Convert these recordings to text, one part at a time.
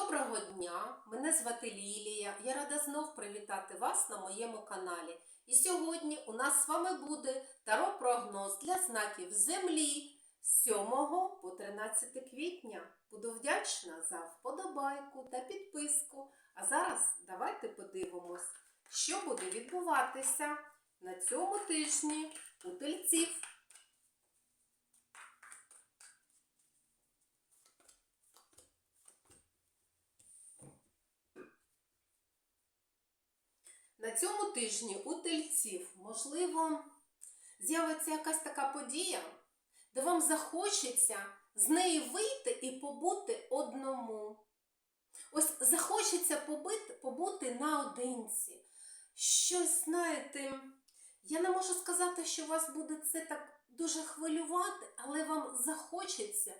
Доброго дня! Мене звати Лілія. Я рада знов привітати вас на моєму каналі. І сьогодні у нас з вами буде таро-прогноз для знаків Землі з 7 по 13 квітня. Буду вдячна за вподобайку та підписку. А зараз давайте подивимось, що буде відбуватися на цьому тижні у тельців. На цьому тижні у тельців, можливо, з'явиться якась така подія, де вам захочеться з неї вийти і побути одному. Ось захочеться побити, побути наодинці. Щось, знаєте, я не можу сказати, що вас буде це так дуже хвилювати, але вам захочеться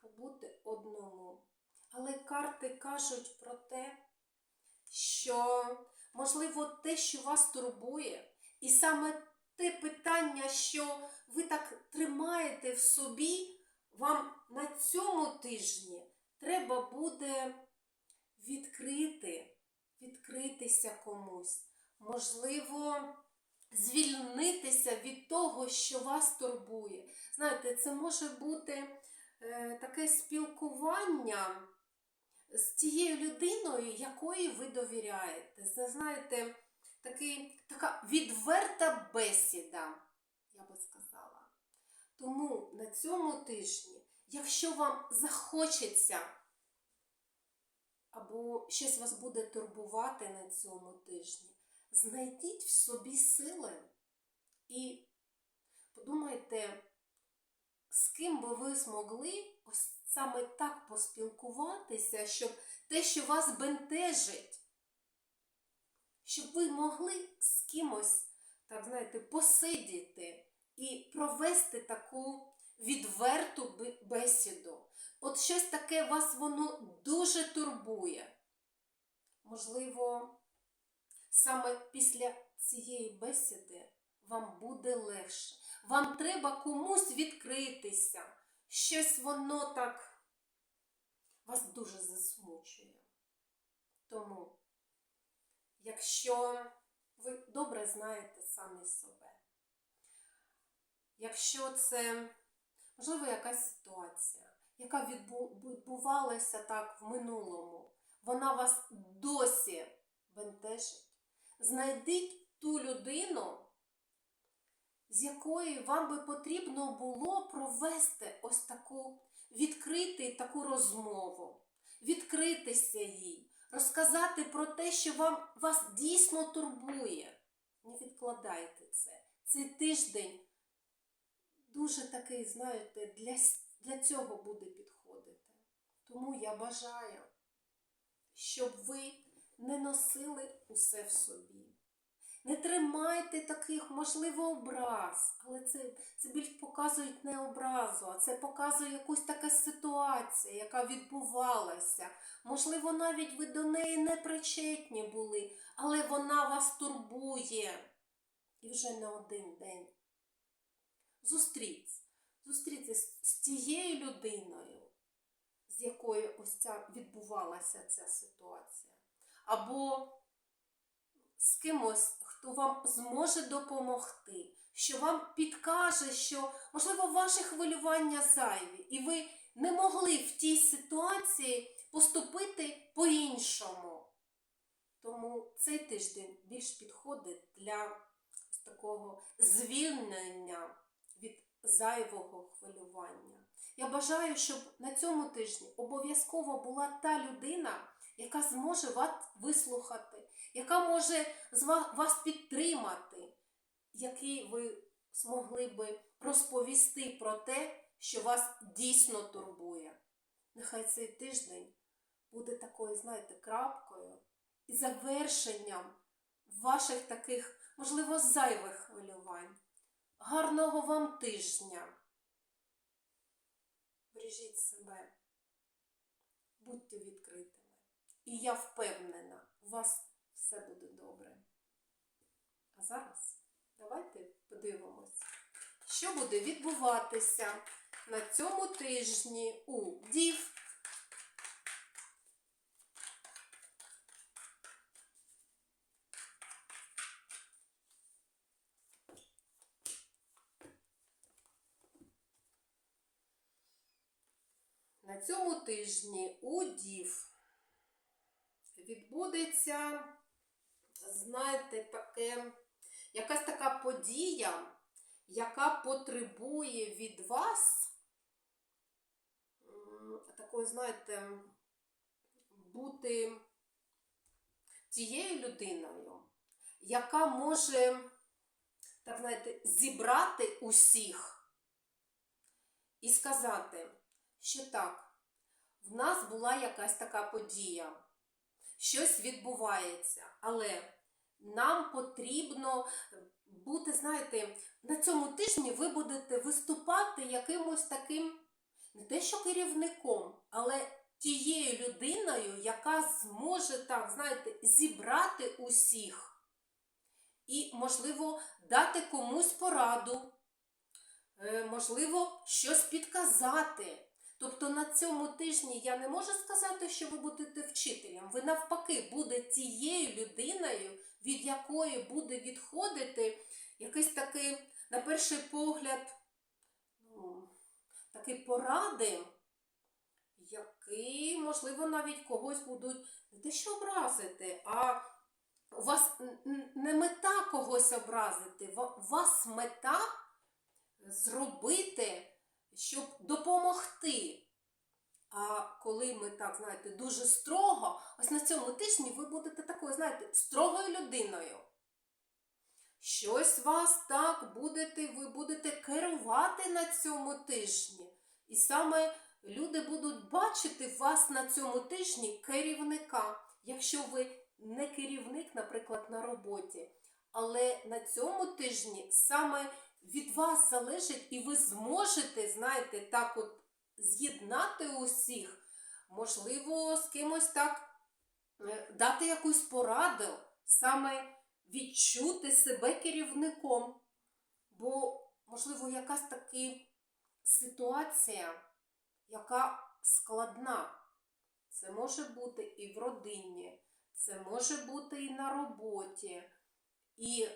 побути одному. Але карти кажуть про те, що можливо, те, що вас турбує, і саме те питання, що ви так тримаєте в собі, вам на цьому тижні треба буде відкрити, відкритися комусь, можливо, звільнитися від того, що вас турбує. Знаєте, це може бути е, таке спілкування з тією людиною, якої ви довіряєте. Це, знаєте, такий, така відверта бесіда, я би сказала. Тому на цьому тижні, якщо вам захочеться, або щось вас буде турбувати на цьому тижні, знайдіть в собі сили і подумайте, з ким би ви змогли ось саме так поспілкуватися, щоб те, що вас бентежить, щоб ви могли з кимось, так знаєте, посидіти і провести таку відверту бесіду. От щось таке вас воно дуже турбує. Можливо, саме після цієї бесіди вам буде легше. Вам треба комусь відкритися щось воно так вас дуже засмучує. Тому, якщо ви добре знаєте самі себе, якщо це, можливо, якась ситуація, яка відбувалася так в минулому, вона вас досі бентежить, знайдіть ту людину, з якої вам би потрібно було провести ось таку відкрити таку розмову, відкритися їй, розказати про те, що вам, вас дійсно турбує. Не відкладайте це. Цей тиждень дуже такий, знаєте, для, для цього буде підходити. Тому я бажаю, щоб ви не носили усе в собі. Не тримайте таких, можливо, образ, але це це більш показують не образу, а це показує якусь така ситуація, яка відбувалася. Можливо, навіть ви до неї не причетні були, але вона вас турбує. І вже не один день. Зустріться, зустріться з тією людиною, з якою ось ця відбувалася ця ситуація. Або з кимось, хто вам зможе допомогти, що вам підкаже, що, можливо, ваше хвилювання зайві, і ви не могли в тій ситуації поступити по-іншому. Тому цей тиждень більш підходить для такого звільнення від зайвого хвилювання. Я бажаю, щоб на цьому тижні обов'язково була та людина, яка зможе вас вислухати, яка може вас підтримати, який ви змогли би розповісти про те, що вас дійсно турбує. Нехай цей тиждень буде такою, знаєте, крапкою і завершенням ваших таких, можливо, зайвих хвилювань. Гарного вам тижня! Бережіть себе, будьте відкритими. І я впевнена, у вас все буде добре. А зараз давайте подивимось, що буде відбуватися на цьому тижні у ДІВ. На цьому тижні у ДІВ відбудеться знаєте, таке, якась така подія, яка потребує від вас такої, знаєте, бути тією людиною, яка може, так знаєте, зібрати усіх і сказати, що так, в нас була якась така подія, щось відбувається, але нам потрібно бути, знаєте, на цьому тижні ви будете виступати якимось таким, не те що керівником, але тією людиною, яка зможе так, знаєте, зібрати усіх і, можливо, дати комусь пораду, е, можливо, щось підказати. Тобто на цьому тижні я не можу сказати, що ви будете вчителем. Ви навпаки будете тією людиною, від якої буде відходити якийсь такий, на перший погляд, ну, такий поради, які, можливо, навіть когось будуть не те, що образити, а у вас не мета когось образити, у вас мета зробити, щоб допомогти. А коли ми так, знаєте, дуже строго, ось на цьому тижні ви будете такою, знаєте, строгою людиною. Щось вас так будете, ви будете керувати на цьому тижні. І саме люди будуть бачити вас на цьому тижні керівника. Якщо ви не керівник, наприклад, на роботі, але на цьому тижні саме від вас залежить, і ви зможете, знаєте, так от з'єднати усіх, можливо, з кимось так е, дати якусь пораду, саме відчути себе керівником. Бо, можливо, якась така ситуація, яка складна. Це може бути і в родині, це може бути і на роботі. І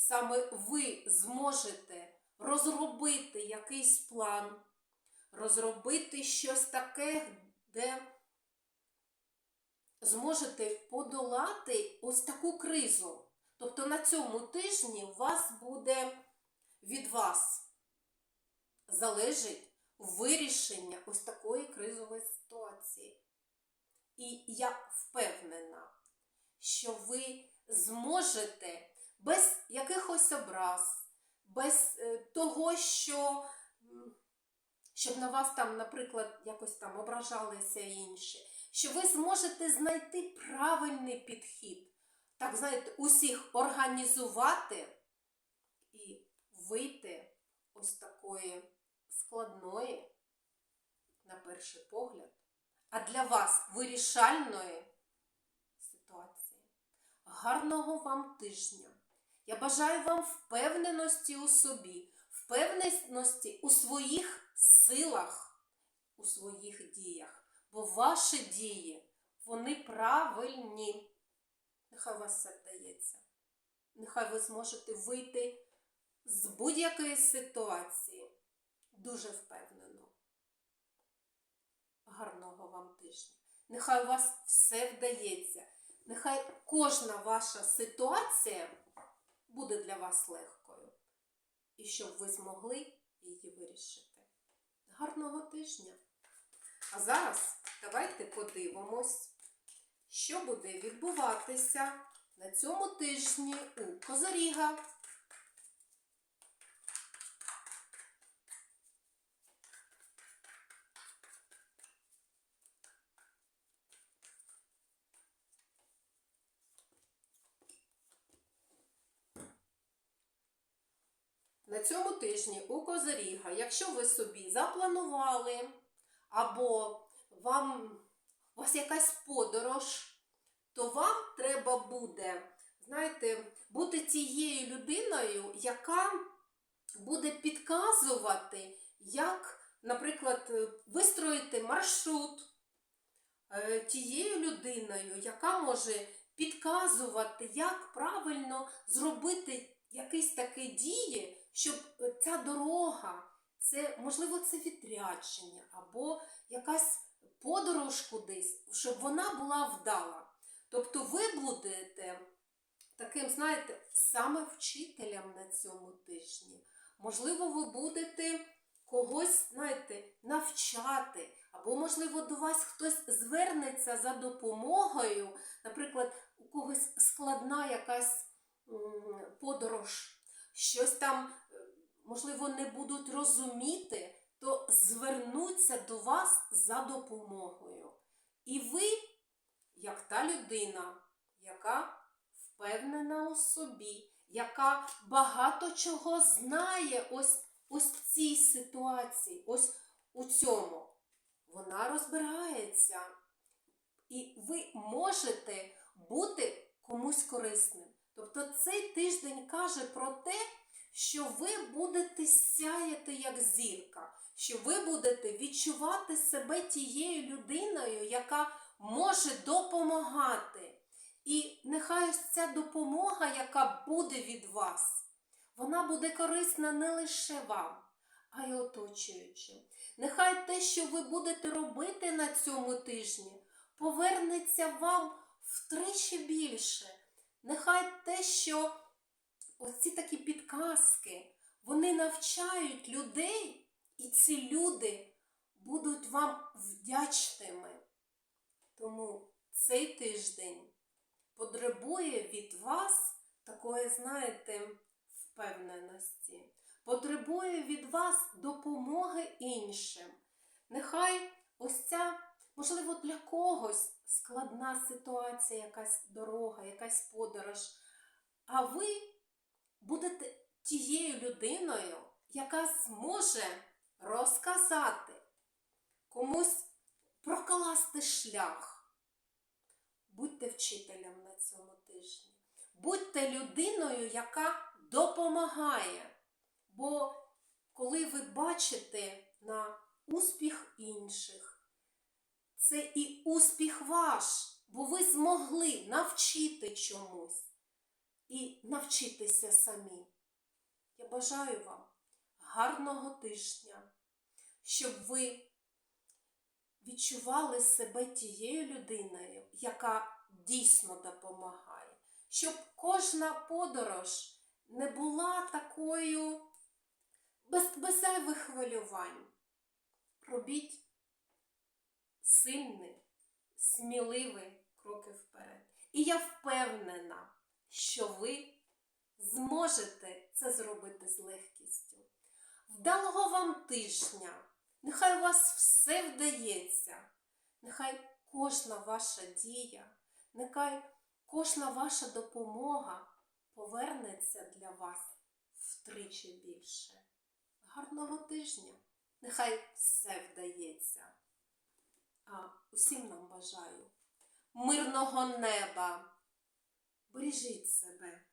саме ви зможете розробити якийсь план, розробити щось таке, де зможете подолати ось таку кризу. Тобто на цьому тижні у вас буде від вас залежить вирішення ось такої кризової ситуації. І я впевнена, що ви зможете без якихось образ, без е, того, що щоб на вас там, наприклад, якось там ображалися інші, що ви зможете знайти правильний підхід. Так, знаєте, усіх організувати і вийти ось такої складної, на перший погляд, а для вас вирішальної ситуації. Гарного вам тижня! Я бажаю вам впевненості у собі, впевненості у своїх силах, у своїх діях. Бо ваші дії, вони правильні. Нехай вас все вдається. Нехай ви зможете вийти з будь-якої ситуації. Дуже впевнено. Гарного вам тижня. Нехай у вас все вдається. Нехай кожна ваша ситуація буде для вас легкою. І щоб ви змогли її вирішити. Гарного тижня! А зараз давайте подивимось, що буде відбуватися на цьому тижні у Козоріга. На цьому тижні у Козоріга, якщо ви собі запланували, або вам у вас якась подорож, то вам треба буде, знаєте, бути тією людиною, яка буде підказувати, як, наприклад, вистроїти маршрут е, тією людиною, яка може підказувати, як правильно зробити якісь такі дії, щоб ця дорога, це, можливо, це відрядження або якась подорож кудись, щоб вона була вдала. Тобто ви будете таким, знаєте, саме вчителем на цьому тижні. Можливо, ви будете когось, знаєте, навчати, або, можливо, до вас хтось звернеться за допомогою, наприклад, у когось складна якась подорож, щось там, е, можливо, не будуть розуміти, то звернуться до вас за допомогою. І ви, як та людина, яка впевнена у собі, яка багато чого знає ось, ось в цій ситуації, ось у цьому, вона розбирається. І ви можете бути комусь корисним. Тобто цей тиждень каже про те, що ви будете сяяти як зірка, що ви будете відчувати себе тією людиною, яка може допомагати. І нехай ось ця допомога, яка буде від вас, вона буде корисна не лише вам, а й оточуючим. Нехай те, що ви будете робити на цьому тижні, повернеться вам втричі більше. Нехай те, що оці такі підказки, вони навчають людей, і ці люди будуть вам вдячними. Тому цей тиждень потребує від вас такої, знаєте, впевненості, потребує від вас допомоги іншим. Нехай ось ця, можливо, для когось складна ситуація, якась дорога, якась подорож, а ви будете тією людиною, яка зможе розказати комусь прокласти шлях. Будьте вчителем на цьому тижні. Будьте людиною, яка допомагає. Бо коли ви бачите на успіх інших, це і успіх ваш, бо ви змогли навчити чомусь і навчитися самі. Я бажаю вам гарного тижня, щоб ви відчували себе тією людиною, яка дійсно допомагає, щоб кожна подорож не була такою без, без зайвих хвилювань. Робіть сильні, сміливі кроки вперед. І я впевнена, що ви зможете це зробити з легкістю. Вдалого вам тижня! Нехай у вас все вдається, нехай кожна ваша дія, нехай кожна ваша допомога повернеться для вас втричі більше. Гарного тижня! Нехай все вдається. Усім нам бажаю мирного неба. Бережіть себе.